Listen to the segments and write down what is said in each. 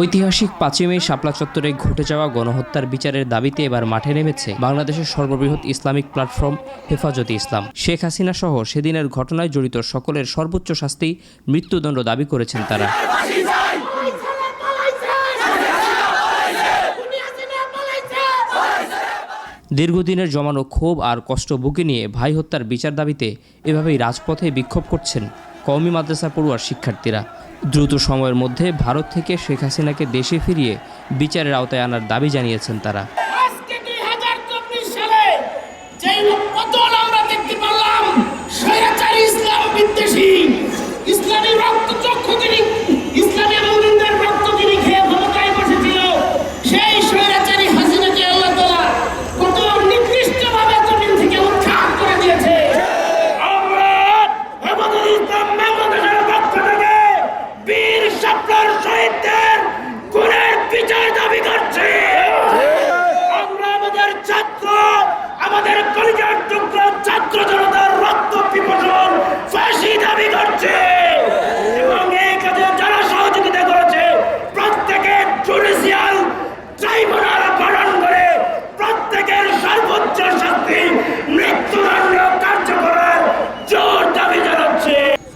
ঐতিহাসিক পাঁচই মে শাপলা চত্বরে ঘটে যাওয়া গণহত্যার বিচারের দাবিতে এবার মাঠে নেমেছে বাংলাদেশের সর্ববৃহৎ ইসলামিক প্ল্যাটফর্ম হেফাজতে ইসলাম। শেখ হাসিনা সহ সেদিনের ঘটনায় জড়িত সকলের সর্বোচ্চ শাস্তি মৃত্যুদণ্ড দাবি করেছেন তারা। দীর্ঘদিনের জমানো ক্ষোভ আর কষ্ট বুকে নিয়ে ভাই হত্যার বিচার দাবিতে এভাবেই রাজপথে বিক্ষোভ করছেন কওমি মাদ্রাসা পড়ুয়ার শিক্ষার্থীরা। দ্রুত সময়ের মধ্যে ভারত থেকে শেখ হাসিনাকে দেশে ফিরিয়ে বিচারের আওতায় আনার দাবি জানিয়েছেন তারা।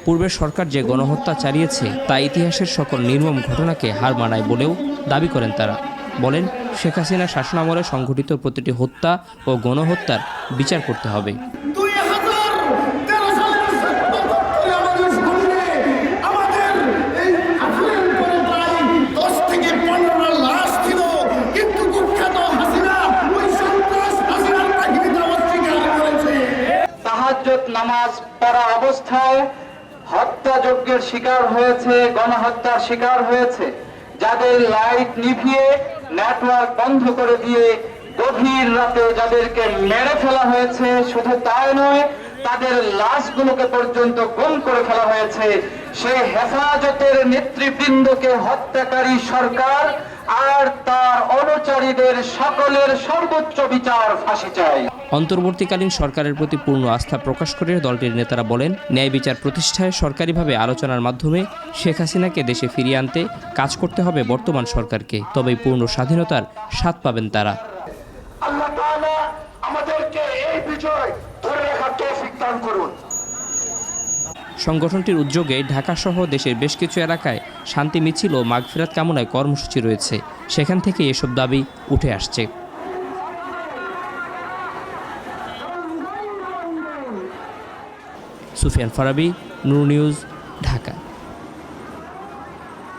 পূর্বের সরকার যে গণহত্যা চালিয়েছে তা ইতিহাসের সকল নির্মম ঘটনাকে হার মানায় বলেও দাবি করেন তারা। বলেন শেখ হাসিনার শাসনামলে সংঘটিত প্রতিটি হত্যা ও গণহত্যার বিচার করতে হবে। দুই হাজার তেরো সালের সেপ্টেম্বর থেকে আমাদের সামনে আমাদের এই আঠারোর পরে প্রায় দশ থেকে পনেরোটা লাশ ছিল। কিন্তু কুখ্যাত হাসিনা ওই সন্ত্রাস হাসিনার কাহিনীটা অস্বীকার করেছে। তাহাজ্জুদ নামাজ পড়া অবস্থায় হত্যাযজ্ঞের শিকার হয়েছে, গণহত্যার শিকার হয়েছে। যাদের লাইট নিভিয়ে নেটওয়ার্ক বন্ধ করে দিয়ে গভীর রাতে যাদেরকে মেরে ফেলা হয়েছে, শুধু তাই নয় তাদের লাশগুলোকে পর্যন্ত গুম করে ফেলা হয়েছে। সেই হেফাজতের নেতৃবৃন্দকে হত্যাকারী সরকার আর তার অনুচারীদের সকলের সর্বোচ্চ বিচার ফাঁসি চাই। অন্তর্বর্তীকালীন সরকারের প্রতি পূর্ণ আস্থা প্রকাশ করে দলটির নেতারা বলেন ন্যায় বিচার প্রতিষ্ঠায় সরকারিভাবে আলোচনার মাধ্যমে শেখ হাসিনাকে দেশে ফিরিয়ে আনতে কাজ করতে হবে বর্তমান সরকারকে তবেই পূর্ণ স্বাধীনতার স্বাদ পাবেন তারা। আল্লাহ আমাদেরকে এই বিজয় রাখার তৌফিক দান করুন। সংগঠনটির উদ্যোগে ঢাকাসহ দেশের বেশ কিছু এলাকায় শান্তি মিছিল ও মাগফিরাত কামনায় কর্মসূচি রয়েছে। সেখান থেকে এসব দাবি উঠে আসছে। সুফিয়ান ফারাবি, নূর নিউজ, ঢাকা।